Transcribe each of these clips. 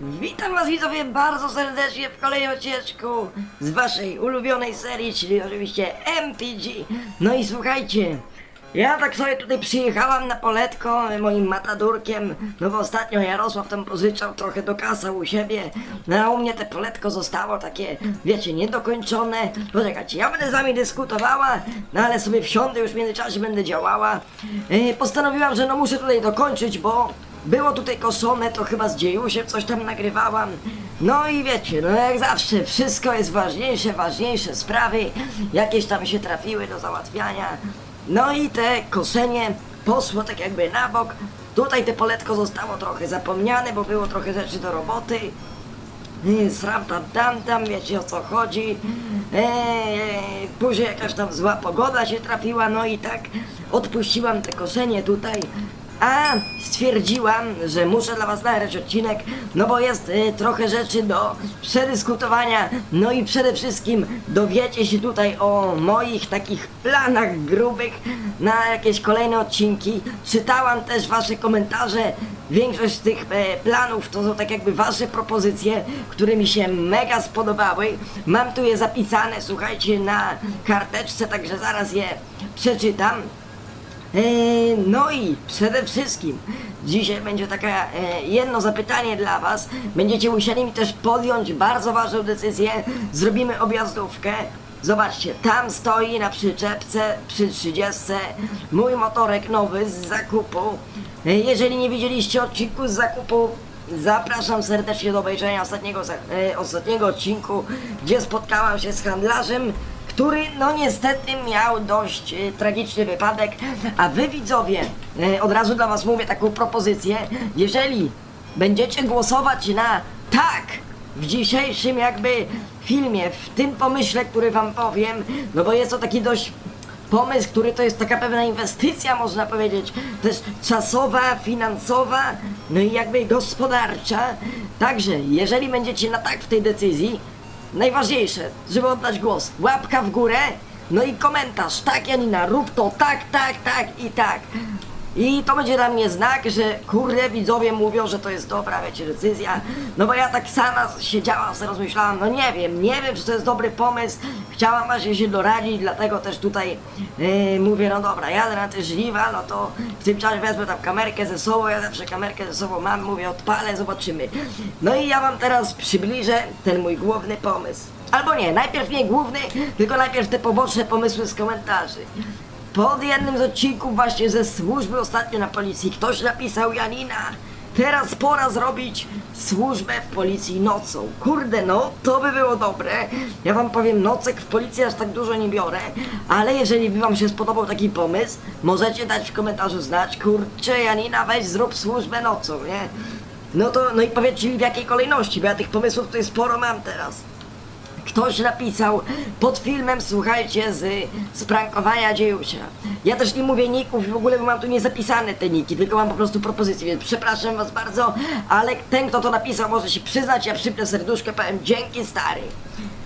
Witam was widzowie bardzo serdecznie w kolejnym odcineczku z waszej ulubionej serii, czyli oczywiście MTG. No i słuchajcie, ja tak sobie tutaj przyjechałam na poletko moim matadurkiem, no bo ostatnio Jarosław tam pożyczał trochę do kasa u siebie, no a u mnie te poletko zostało takie, wiecie, niedokończone. Poczekajcie, ja będę z wami dyskutowała, no ale sobie wsiądę, już w międzyczasie będę działała. Yy, postanowiłam, że no muszę tutaj dokończyć, bo było tutaj koszone, to chyba z Dziejusiem coś tam nagrywałam. No i wiecie, no jak zawsze, wszystko jest ważniejsze, ważniejsze sprawy, jakieś tam się trafiły do załatwiania. No i te koszenie poszło tak jakby na bok. Tutaj te poletko zostało trochę zapomniane, bo było trochę rzeczy do roboty. Sram tam, tam, tam, wiecie o co chodzi. Eee, później jakaś tam zła pogoda się trafiła, no i tak odpuściłam te koszenie tutaj. A stwierdziłam, że muszę dla was nagrać odcinek, no bo jest y, trochę rzeczy do przedyskutowania, no i przede wszystkim dowiecie się tutaj o moich takich planach grubych na jakieś kolejne odcinki. Czytałam też wasze komentarze, większość z tych e, planów to są tak jakby wasze propozycje, które mi się mega spodobały. Mam tu je zapisane, słuchajcie, na karteczce, także zaraz je przeczytam. Eee, no i przede wszystkim dzisiaj będzie takie e, jedno zapytanie dla Was. Będziecie musieli mi też podjąć bardzo ważną decyzję. Zrobimy objazdówkę. Zobaczcie, tam stoi na przyczepce przy 30 mój motorek nowy z zakupu. E, jeżeli nie widzieliście odcinku z zakupu, Zapraszam serdecznie do obejrzenia ostatniego, e, ostatniego odcinku, gdzie spotkałam się z handlarzem, który no niestety miał dość e, tragiczny wypadek, a wy widzowie, e, od razu dla was mówię taką propozycję, jeżeli będziecie głosować na tak w dzisiejszym jakby filmie, w tym pomyśle, który wam powiem, no bo jest to taki dość pomysł, który to jest taka pewna inwestycja, można powiedzieć, też czasowa, finansowa, no i jakby gospodarcza. Także, jeżeli będziecie na tak w tej decyzji, najważniejsze, żeby oddać głos, łapka w górę, no i komentarz, tak Janina, rób to, tak, tak, tak i tak. I to będzie dla mnie znak, że kurde widzowie mówią, że to jest dobra, wiecie, decyzja. No bo ja tak sama siedziałam, sobie rozmyślałam, no nie wiem, nie wiem, czy to jest dobry pomysł. Chciałam właśnie się doradzić, dlatego też tutaj yy, mówię, no dobra, jadę na te żniwa, no to w tym czasie wezmę tam kamerkę ze sobą, ja zawsze kamerkę ze sobą mam, mówię, odpalę, zobaczymy. No i ja wam teraz przybliżę ten mój główny pomysł. Albo nie, najpierw nie główny, tylko najpierw te poboczne pomysły z komentarzy. Pod jednym z odcinków właśnie ze służby ostatnio na policji ktoś napisał Janina Teraz pora zrobić służbę w policji nocą. Kurde no, to by było dobre. Ja wam powiem, nocek w policji aż tak dużo nie biorę, ale jeżeli by wam się spodobał taki pomysł, możecie dać w komentarzu znać, kurczę Janina, weź zrób służbę nocą, nie? No to, no i powiedzcie mi w jakiej kolejności, bo ja tych pomysłów tutaj sporo mam teraz. Ktoś napisał pod filmem, słuchajcie, z sprankowania dziejusia. Ja też nie mówię ników w ogóle mam tu nie zapisane te niki, tylko mam po prostu propozycje, więc przepraszam was bardzo, ale ten, kto to napisał, może się przyznać, ja przypnę serduszkę, powiem dzięki stary.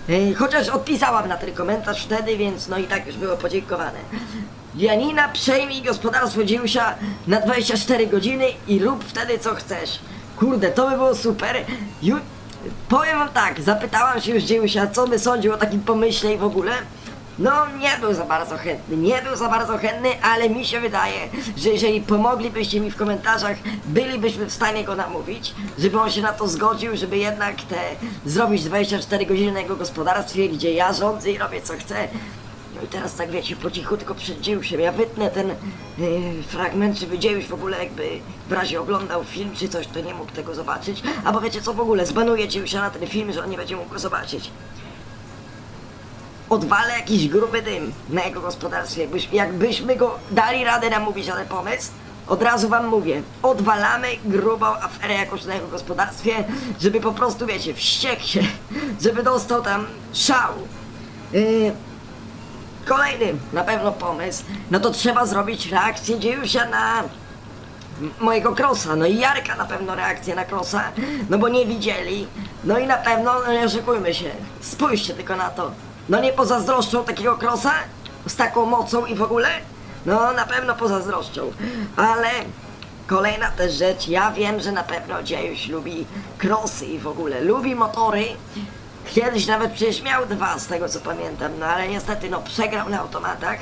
Yy, chociaż odpisałam na ten komentarz wtedy, więc no i tak już było podziękowane. Janina, przejmij gospodarstwo dziejusia na 24 godziny i rób wtedy co chcesz. Kurde, to by było super. Ju... Powiem wam tak, zapytałam się już Dziejusia, co by sądził o takim pomyśle i w ogóle. No, nie był za bardzo chętny, nie był za bardzo chętny, ale mi się wydaje, że jeżeli pomoglibyście mi w komentarzach, bylibyśmy w stanie go namówić, żeby on się na to zgodził, żeby jednak te zrobić 24 godziny na jego gospodarstwie, gdzie ja rządzę i robię co chcę. Teraz tak wiecie, po cichu tylko przed Dziejuszem, ja wytnę ten yy, fragment, żeby Dziejuś w ogóle jakby w razie oglądał film czy coś, to nie mógł tego zobaczyć. Albo wiecie co w ogóle, zbanuję Dziejusia na ten film, że on nie będzie mógł go zobaczyć. Odwalę jakiś gruby dym na jego gospodarstwie, jakbyś, jakbyśmy go dali radę namówić na ten pomysł. Od razu wam mówię, odwalamy grubą aferę jakoś na jego gospodarstwie, żeby po prostu, wiecie, wściekł się, żeby dostał tam szału. Yy, Kolejny na pewno pomysł, no to trzeba zrobić reakcję dziejusia na mojego krosa, no i Jarka na pewno reakcję na krosa, no bo nie widzieli, no i na pewno, no nie oszukujmy się, spójrzcie tylko na to, no nie pozazdroszczą takiego krosa? Z taką mocą i w ogóle, no na pewno pozazdroszczą, ale kolejna też rzecz, ja wiem, że na pewno Dziejuś lubi crossy i w ogóle lubi motory. Kiedyś nawet przecież miał dwa z tego co pamiętam, no ale niestety no przegrał na automatach.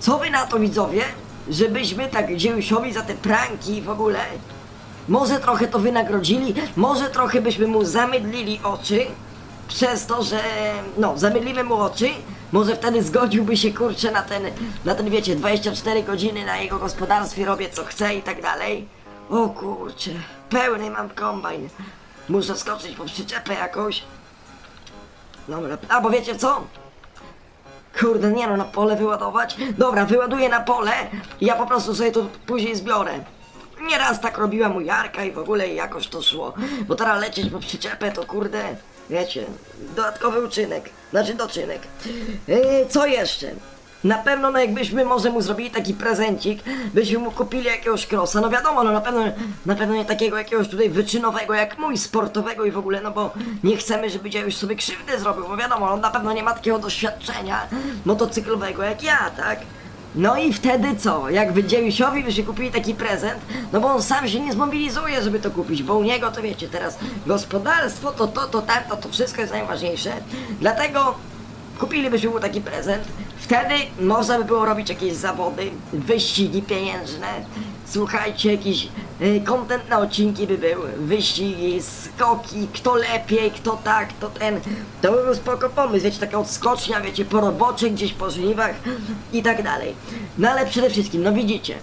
Co wy na to widzowie? Żebyśmy tak Dziejusiowi za te pranki w ogóle może trochę to wynagrodzili, może trochę byśmy mu zamydlili oczy przez to, że no, zamydlimy mu oczy, może wtedy zgodziłby się kurczę na ten, na ten wiecie, 24 godziny na jego gospodarstwie robię co chcę i tak dalej. O kurczę, pełny mam kombajn. Muszę skoczyć po przyczepę jakąś. Dobra, a bo wiecie co? Kurde, nie no, na pole wyładować? Dobra, wyładuję na pole ja po prostu sobie to później zbiorę. Nieraz tak robiła mu Jarka i w ogóle jakoś to szło. Bo teraz lecieć po przyczepę to kurde, wiecie, dodatkowy uczynek, znaczy doczynek. Yy, co jeszcze? Na pewno, no jakbyśmy może mu zrobili taki prezencik, byśmy mu kupili jakiegoś krosa, no wiadomo, no na pewno, na pewno nie takiego jakiegoś tutaj wyczynowego jak mój, sportowego i w ogóle, no bo nie chcemy, żeby już sobie krzywdę zrobił, bo wiadomo, on na pewno nie ma takiego doświadczenia motocyklowego jak ja, tak? No i wtedy co? Jak Wydziejusiowi by się kupili taki prezent, no bo on sam się nie zmobilizuje, żeby to kupić, bo u niego to wiecie, teraz gospodarstwo, to to, to tamto, to wszystko jest najważniejsze. Dlatego kupilibyśmy mu taki prezent. Wtedy można by było robić jakieś zawody, wyścigi pieniężne. Słuchajcie, jakiś y, content na odcinki by był. Wyścigi, skoki, kto lepiej, kto tak, kto ten. To by był spoko pomysł, wiecie, taka odskocznia, wiecie, po robocie, gdzieś po żniwach i tak dalej. No ale przede wszystkim, no widzicie,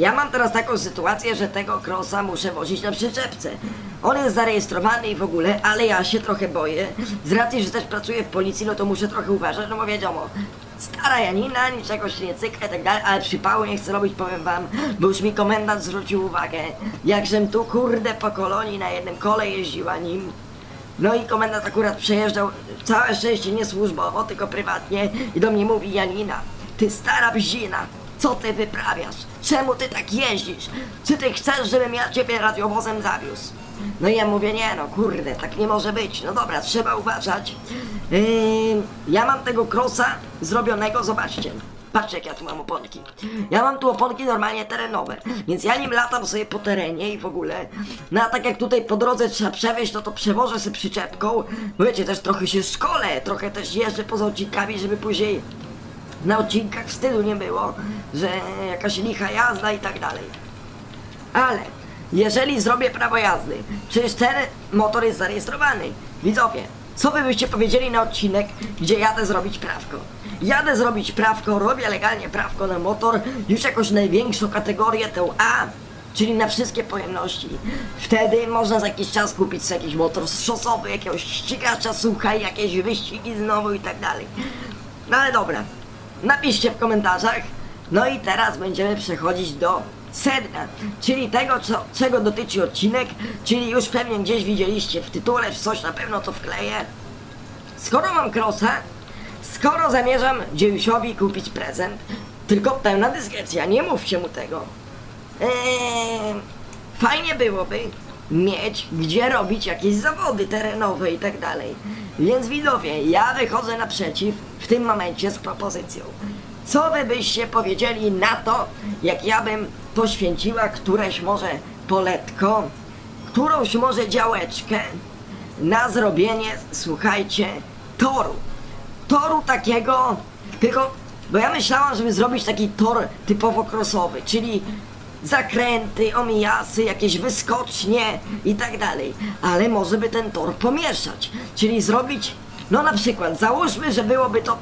ja mam teraz taką sytuację, że tego krosa muszę wozić na przyczepce. On jest zarejestrowany i w ogóle, ale ja się trochę boję. Z racji, że też pracuję w policji, no to muszę trochę uważać, no bo wiadomo, stara Janina, niczego się nie cyka i tak dalej, ale przypału nie chcę robić, powiem wam, bo już mi komendant zwrócił uwagę, jakżem tu kurde po kolonii na jednym kole jeździła nim. No i komendant akurat przejeżdżał, całe szczęście nie służbowo, tylko prywatnie i do mnie mówi Janina, ty stara bzina, co ty wyprawiasz? Czemu ty tak jeździsz? Czy ty chcesz, żebym ja ciebie radiowozem zawiózł? No i ja mówię, nie no, kurde, tak nie może być. No dobra, trzeba uważać. Yy, ja mam tego krosa zrobionego, zobaczcie. Patrzcie jak ja tu mam oponki. Ja mam tu oponki normalnie terenowe, więc ja nim latam sobie po terenie i w ogóle. No a tak jak tutaj po drodze trzeba przewieźć, no to przewożę sobie przyczepką. Bo wiecie, też trochę się szkole, trochę też jeżdżę poza odcinkami, żeby później na odcinkach wstydu nie było, że jakaś licha jazda i tak dalej. Ale jeżeli zrobię prawo jazdy, przecież ten motor jest zarejestrowany. Widzowie, co wy byście powiedzieli na odcinek, gdzie jadę zrobić prawko? Jadę zrobić prawko, robię legalnie prawko na motor, już jakąś największą kategorię, tę A, czyli na wszystkie pojemności. Wtedy można za jakiś czas kupić sobie jakiś motor szosowy, jakiegoś ścigacza, słuchaj, jakieś wyścigi znowu i tak dalej. No ale dobra, napiszcie w komentarzach. No i teraz będziemy przechodzić do sedna, czyli tego, co, czego dotyczy odcinek, czyli już pewnie gdzieś widzieliście w tytule, czy coś na pewno to wkleję. Skoro mam krosa, skoro zamierzam Dziejusiowi kupić prezent, tylko pełna dyskrecja, nie mówcie mu tego. Eee, fajnie byłoby mieć gdzie robić jakieś zawody terenowe i tak dalej. Więc widzowie, ja wychodzę naprzeciw w tym momencie z propozycją. Co wy byście powiedzieli na to, jak ja bym poświęciła któreś może poletko, którąś może działeczkę na zrobienie, słuchajcie, toru. Toru takiego, tylko, bo ja myślałam, żeby zrobić taki tor typowo crossowy, czyli zakręty, omijasy, jakieś wyskocznie i tak dalej. Ale może by ten tor pomieszać, czyli zrobić, no na przykład, załóżmy, że byłoby to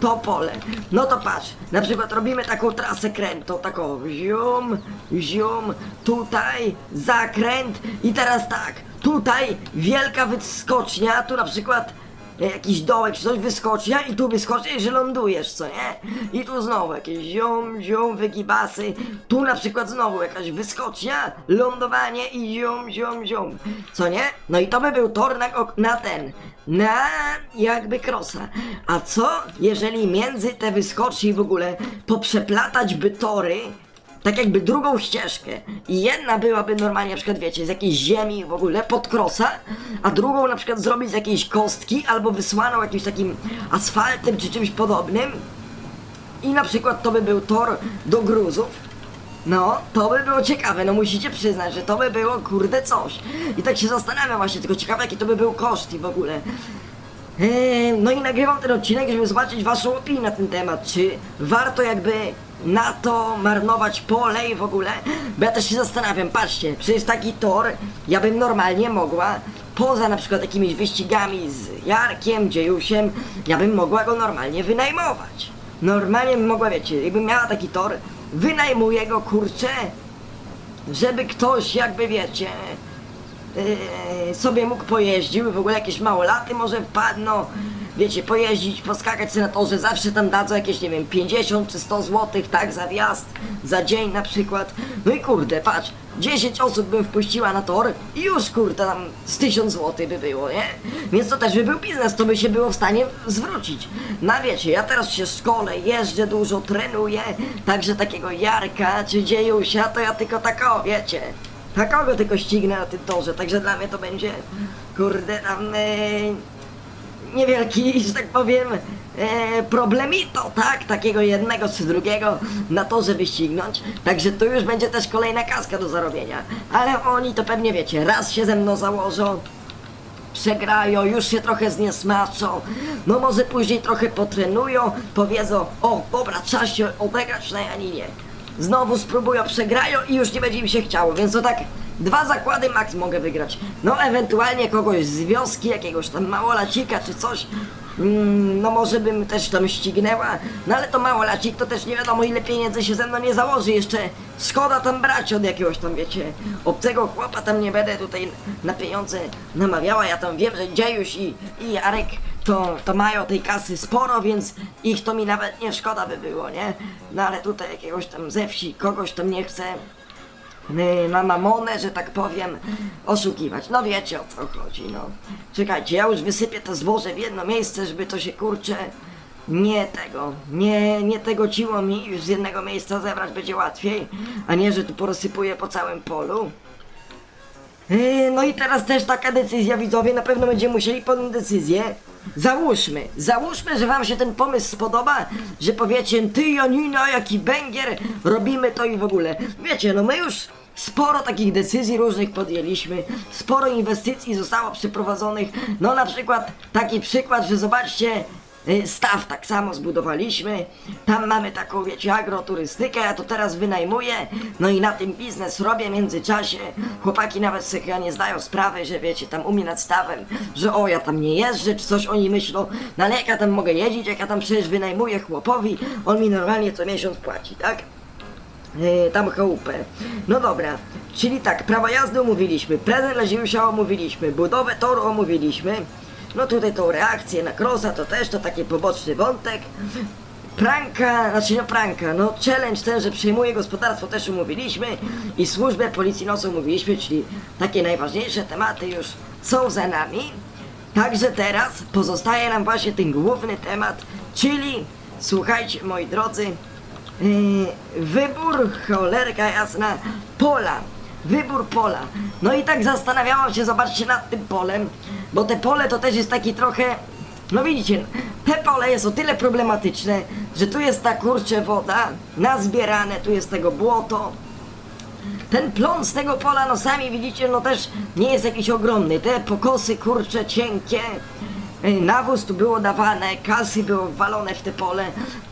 to pole. No to patrz, na przykład robimy taką trasę krętą, taką zium, zium, tutaj zakręt i teraz tak, tutaj wielka wyskocznia, tu na przykład jakiś dołek czy coś wyskocznia i tu wyskocznia, że lądujesz, co nie? I tu znowu jakieś zium, zium, wygibasy, tu na przykład znowu jakaś wyskocznia, lądowanie i zium, zium, zium, co nie? No i to by był tor na, na ten, na jakby krosa. A co jeżeli między te wyskoczni w ogóle poprzeplatać by tory, tak jakby drugą ścieżkę. I jedna byłaby normalnie na przykład wiecie z jakiejś ziemi w ogóle pod krosa, a drugą na przykład zrobić z jakiejś kostki albo wysłaną jakimś takim asfaltem czy czymś podobnym. I na przykład to by był tor do gruzów. No, to by było ciekawe, no musicie przyznać, że to by było kurde coś. I tak się zastanawiam właśnie, tylko ciekawe jaki to by był koszt i w ogóle. Eee, no i nagrywam ten odcinek, żeby zobaczyć waszą opinię na ten temat, czy warto jakby na to marnować pole i w ogóle, bo ja też się zastanawiam, patrzcie, przecież taki tor ja bym normalnie mogła, poza na przykład jakimiś wyścigami z Jarkiem, Dziejusiem, ja bym mogła go normalnie wynajmować. Normalnie bym mogła, wiecie, jakbym miała taki tor, wynajmuję go, kurczę, żeby ktoś jakby, wiecie, yy, sobie mógł pojeździł, w ogóle jakieś małolaty może wpadną, wiecie, pojeździć, poskakać sobie na torze, zawsze tam dadzą jakieś, nie wiem, 50 czy 100 złotych, tak, za wjazd, za dzień na przykład. No i kurde, patrz, 10 osób bym wpuściła na tor i już, kurde, tam z 1000 złotych by było, nie? Więc to też by był biznes, to by się było w stanie zwrócić. No wiecie, ja teraz się szkole, jeżdżę dużo, trenuję, także takiego Jarka czy Dziejusia, to ja tylko tak o, wiecie, takogo tylko ścignę na tym torze, także dla mnie to będzie, kurde, tam... Yy, niewielki, że tak powiem, e, problemito, tak? Takiego jednego czy drugiego na to, żeby ścignąć. Także tu już będzie też kolejna kaska do zarobienia. Ale oni to pewnie wiecie, raz się ze mną założą, przegrają, już się trochę zniesmaczą, no może później trochę potrenują, powiedzą, o dobra, trzeba się odegrać na Janinie. Znowu spróbują, przegrają i już nie będzie im się chciało, więc to tak dwa zakłady max mogę wygrać. No ewentualnie kogoś z wioski, jakiegoś tam małolacika czy coś, mm, no może bym też tam ścignęła, no ale to małolacik to też nie wiadomo ile pieniędzy się ze mną nie założy, jeszcze szkoda tam brać od jakiegoś tam wiecie, obcego chłopa. Tam nie będę tutaj na pieniądze namawiała, ja tam wiem, że Dziejuś i, i Jarek to, to mają tej kasy sporo, więc ich to mi nawet nie szkoda by było, nie? No ale tutaj jakiegoś tam ze wsi, kogoś tam nie chcę na mamonę, że tak powiem, oszukiwać. No wiecie o co chodzi, no. Czekajcie, ja już wysypię to zboże w jedno miejsce, żeby to się kurczę nie tego, nie, nie tego ciło mi już z jednego miejsca zebrać będzie łatwiej, a nie, że tu porozsypuję po całym polu. Yy, No i teraz też taka decyzja, widzowie, na pewno będziemy musieli podjąć decyzję. Załóżmy, załóżmy, że wam się ten pomysł spodoba, że powiecie, ty Janina, jaki bęgier, robimy to i w ogóle. Wiecie, no my już sporo takich decyzji różnych podjęliśmy, sporo inwestycji zostało przeprowadzonych, no na przykład taki przykład, że zobaczcie, Staw tak samo zbudowaliśmy. Tam mamy taką, wiecie, agroturystykę, ja to teraz wynajmuję. No i na tym biznes robię w międzyczasie. Chłopaki nawet sobie chyba nie zdają sprawy, że wiecie, tam u mnie nad stawem, że o, ja tam nie jeżdżę, czy coś oni myślą. No ale jak ja tam mogę jeździć, jak ja tam przecież wynajmuję chłopowi, on mi normalnie co miesiąc płaci, tak? Yy, tam chałupę. No dobra, czyli tak, prawo jazdy omówiliśmy, prezent dla omówiliśmy, budowę toru omówiliśmy. No tutaj tą reakcję na krosa to też to taki poboczny wątek. Pranka, znaczy no pranka, no challenge ten, że przejmuje gospodarstwo też umówiliśmy i służbę policji nocą umówiliśmy, czyli takie najważniejsze tematy już są za nami. Także teraz pozostaje nam właśnie ten główny temat, czyli słuchajcie moi drodzy, Yy, wybór, cholerka jasna, pola. Wybór pola. No i tak zastanawiałam się, zobaczcie, nad tym polem, bo te pole to też jest taki trochę, no widzicie, te pole jest o tyle problematyczne, że tu jest ta kurcze woda, nazbierane, tu jest tego błoto, ten plon z tego pola, no sami widzicie, no też nie jest jakiś ogromny. Te pokosy kurcze, cienkie, nawóz tu było dawane, kasy było wwalone w te pole.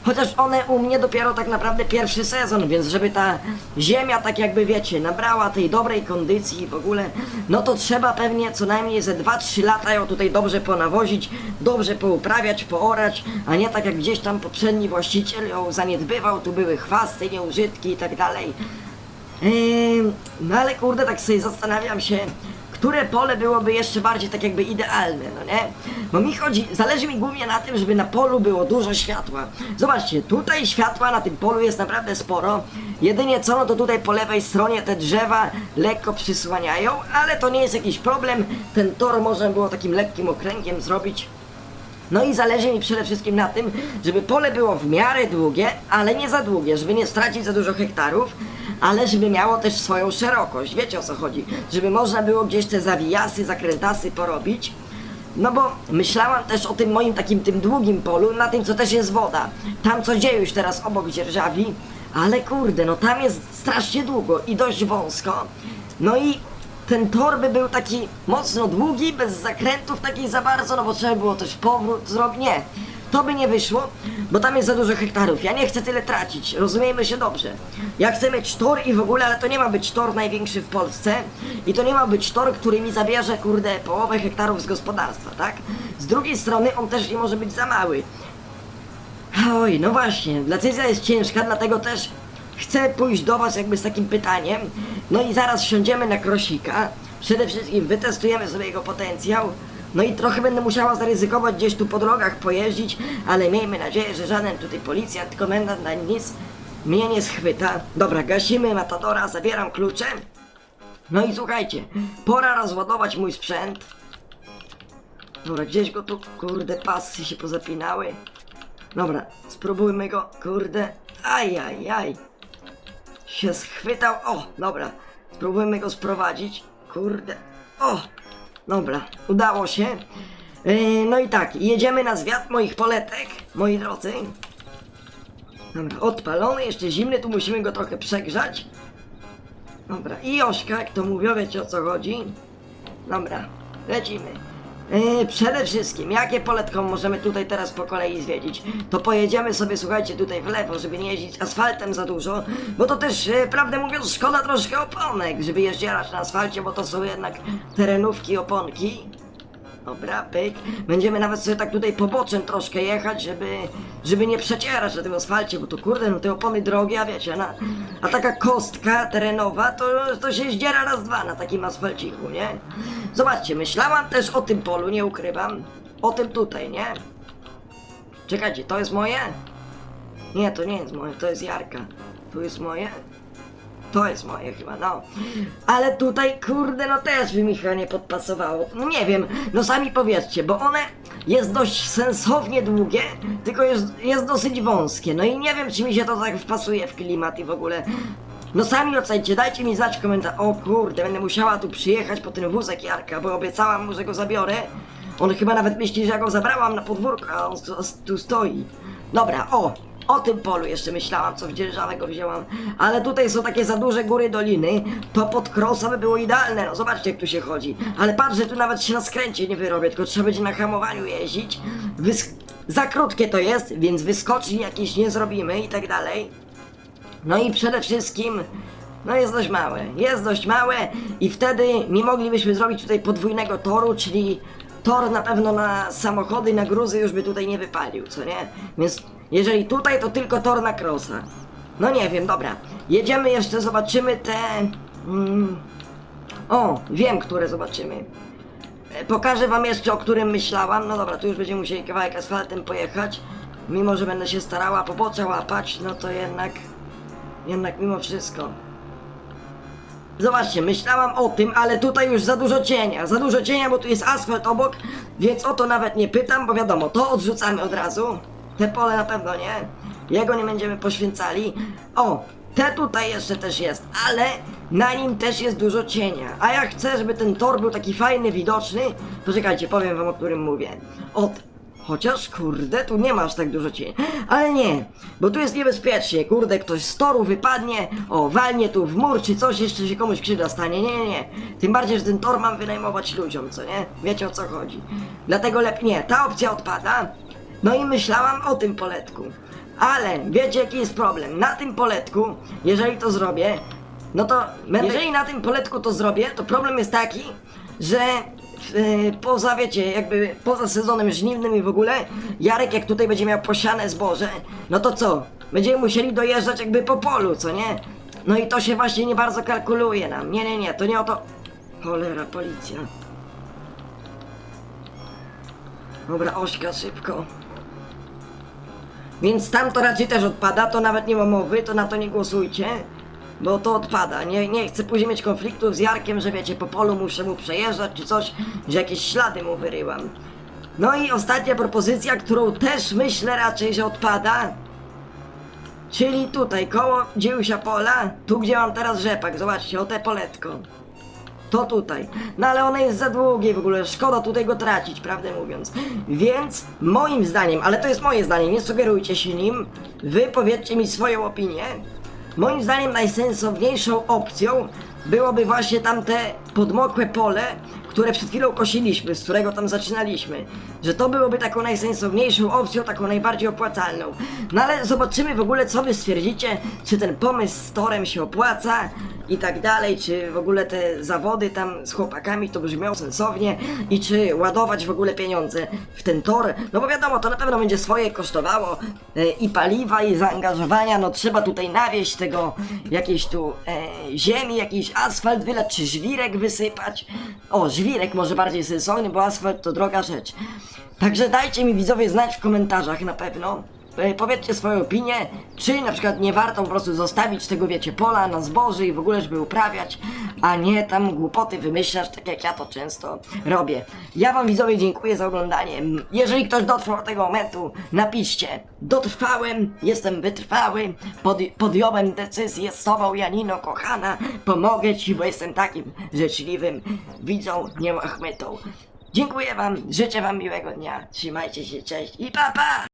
Chociaż one u mnie dopiero tak naprawdę pierwszy sezon, więc żeby ta ziemia tak jakby wiecie, nabrała tej dobrej kondycji w ogóle, no to trzeba pewnie co najmniej ze 2-3 lata ją tutaj dobrze ponawozić, dobrze pouprawiać, poorać, a nie tak jak gdzieś tam poprzedni właściciel ją zaniedbywał, tu były chwasty, nieużytki i tak dalej. No ale kurde, tak sobie zastanawiam się, które pole byłoby jeszcze bardziej tak jakby idealne, no nie? Bo mi chodzi, zależy mi głównie na tym, żeby na polu było dużo światła. Zobaczcie, tutaj światła na tym polu jest naprawdę sporo. Jedynie co, no to tutaj po lewej stronie te drzewa lekko przysłaniają, ale to nie jest jakiś problem. Ten tor można było takim lekkim okręgiem zrobić. No i zależy mi przede wszystkim na tym, żeby pole było w miarę długie, ale nie za długie, żeby nie stracić za dużo hektarów, ale żeby miało też swoją szerokość. Wiecie o co chodzi? Żeby można było gdzieś te zawijasy, zakrętasy porobić. No bo myślałam też o tym moim takim tym długim polu, na tym co też jest woda. Tam co dzieje już teraz obok dzierżawi, ale kurde, no tam jest strasznie długo i dość wąsko. No i ten tor by był taki mocno długi, bez zakrętów takich za bardzo, no bo trzeba było też powrót zrobić. Nie, to by nie wyszło, bo tam jest za dużo hektarów. Ja nie chcę tyle tracić, rozumiejmy się dobrze. Ja chcę mieć tor i w ogóle, ale to nie ma być tor największy w Polsce i to nie ma być tor, który mi zabierze, kurde, połowę hektarów z gospodarstwa, tak? Z drugiej strony on też nie może być za mały. Oj, no właśnie, decyzja jest ciężka, dlatego też chcę pójść do Was jakby z takim pytaniem. No i zaraz wsiądziemy na krosika. Przede wszystkim wytestujemy sobie jego potencjał. No i trochę będę musiała zaryzykować gdzieś tu po drogach pojeździć, ale miejmy nadzieję, że żaden tutaj policjant, komendant na nic mnie nie schwyta. Dobra, gasimy Matadora, zabieram klucze. No i słuchajcie, pora rozładować mój sprzęt. Dobra, gdzieś go tu, kurde, pasy się pozapinały. Dobra, spróbujmy go, kurde. Aj, aj, aj. Się schwytał. O, dobra. Spróbujmy go sprowadzić. Kurde. O, dobra, udało się. Yy, no i tak, jedziemy na zwiat moich poletek, moi drodzy. Dobra, odpalony, jeszcze zimny, tu musimy go trochę przegrzać. Dobra, i Ośka, jak to mówią, wiecie o co chodzi. Dobra, lecimy. Yy, przede wszystkim, jakie poletką możemy tutaj teraz po kolei zwiedzić? To pojedziemy sobie, słuchajcie, tutaj w lewo, żeby nie jeździć asfaltem za dużo, bo to też, yy, prawdę mówiąc, szkoda troszkę oponek, żeby jeździć na asfalcie, bo to są jednak terenówki, oponki. Dobra, pyk. Będziemy nawet sobie tak tutaj poboczem troszkę jechać, żeby, żeby nie przecierać na tym asfalcie, bo to kurde, no te opony drogie, a wiecie, na, a taka kostka terenowa, to, to się zdziera raz dwa na takim asfalciku, nie? Zobaczcie, myślałam też o tym polu, nie ukrywam. O tym tutaj, nie? Czekajcie, to jest moje? Nie, to nie jest moje, to jest Jarka. Tu jest moje? To jest moje chyba, no. Ale tutaj, kurde, no też by mi chyba nie podpasowało. No nie wiem, no sami powiedzcie, bo one jest dość sensownie długie, tylko jest, jest dosyć wąskie. No i nie wiem, czy mi się to tak wpasuje w klimat i w ogóle. No sami ocencie, dajcie mi znać w komentarzu. O kurde, będę musiała tu przyjechać po ten wózek Jarka, bo obiecałam mu, że go zabiorę. On chyba nawet myśli, że ja go zabrałam na podwórko, a on tu stoi. Dobra, o, o tym polu jeszcze myślałam, co w dzierżawę wzięłam. Ale tutaj są takie za duże góry doliny, to pod krosa by było idealne, no zobaczcie jak tu się chodzi. Ale patrz, że tu nawet się na skręcie nie wyrobię, tylko trzeba będzie na hamowaniu jeździć. Wys- za krótkie to jest, więc wyskoczni jakieś nie zrobimy i tak dalej. No i przede wszystkim, no jest dość małe. Jest dość małe i wtedy nie moglibyśmy zrobić tutaj podwójnego toru, czyli tor na pewno na samochody, na gruzy już by tutaj nie wypalił, co nie? Więc jeżeli tutaj, to tylko tor na krosa. No nie wiem, dobra. Jedziemy jeszcze, zobaczymy te... Mm, o, wiem, które zobaczymy. E, Pokażę wam jeszcze, o którym myślałam. No dobra, tu już będziemy musieli kawałek asfaltem pojechać. Mimo, że będę się starała pobocze łapać, no to jednak... Jednak mimo wszystko. Zobaczcie, myślałam o tym, ale tutaj już za dużo cienia. Za dużo cienia, bo tu jest asfalt obok, więc o to nawet nie pytam, bo wiadomo, to odrzucamy od razu. Te pole na pewno nie. Jego nie będziemy poświęcali. O, te tutaj jeszcze też jest, ale na nim też jest dużo cienia. A ja chcę, żeby ten tor był taki fajny, widoczny. Poczekajcie, powiem wam o którym mówię. Od Chociaż kurde, tu nie masz tak dużo cienia. Ale nie, bo tu jest niebezpiecznie. Kurde, ktoś z toru wypadnie, o, walnie tu w mur czy coś, jeszcze się komuś krzywda stanie. Nie, nie, nie. Tym bardziej, że ten tor mam wynajmować ludziom, co nie? Wiecie o co chodzi. Dlatego lepiej nie, ta opcja odpada. No i myślałam o tym poletku. Ale wiecie jaki jest problem? Na tym poletku, jeżeli to zrobię, no to jeżeli na tym poletku to zrobię, to problem jest taki, że poza, wiecie, jakby poza sezonem żniwnym i w ogóle, Jarek jak tutaj będzie miał posiane zboże, no to co? Będziemy musieli dojeżdżać jakby po polu, co nie? No i to się właśnie nie bardzo kalkuluje nam. Nie, nie, nie, to nie o to... Cholera, policja. Dobra, Ośka, szybko. Więc tam to raczej też odpada, to nawet nie ma mowy, to na to nie głosujcie. Bo to odpada. Nie, nie chcę później mieć konfliktów z Jarkiem, że wiecie, po polu muszę mu przejeżdżać czy coś, że jakieś ślady mu wyryłam. No i ostatnia propozycja, którą też myślę raczej, że odpada. Czyli tutaj, koło dziełusia pola, tu gdzie mam teraz rzepak, zobaczcie, o te poletko. To tutaj. No ale ono jest za długie w ogóle, szkoda tutaj go tracić, prawdę mówiąc. Więc moim zdaniem, ale to jest moje zdanie, nie sugerujcie się nim, wy powiedzcie mi swoją opinię. Moim zdaniem najsensowniejszą opcją byłoby właśnie tamte podmokłe pole, które przed chwilą kosiliśmy, z którego tam zaczynaliśmy. Że to byłoby taką najsensowniejszą opcją, taką najbardziej opłacalną. No ale zobaczymy w ogóle, co wy stwierdzicie, czy ten pomysł z torem się opłaca i tak dalej, czy w ogóle te zawody tam z chłopakami to brzmiało sensownie i czy ładować w ogóle pieniądze w ten tor. No bo wiadomo, to na pewno będzie swoje kosztowało e, i paliwa, i zaangażowania. No trzeba tutaj nawieść tego jakiejś tu e, ziemi, jakiś asfalt wylać, czy żwirek wysypać. O, żwirek może bardziej sensowny, bo asfalt to droga rzecz. Także dajcie mi widzowie znać w komentarzach na pewno. E, Powiedzcie swoją opinię, czy na przykład nie warto po prostu zostawić tego, wiecie, pola na zboże i w ogóle, żeby uprawiać, a nie tam głupoty wymyślać, tak jak ja to często robię. Ja wam widzowie dziękuję za oglądanie. Jeżeli ktoś dotrwał do tego momentu, napiszcie. Dotrwałem, jestem wytrwały, pod, podjąłem decyzję z tobą, Janino, kochana. Pomogę ci, bo jestem takim życzliwym widzą, nie machmetą. Dziękuję wam, życzę wam miłego dnia, trzymajcie się, cześć i pa pa!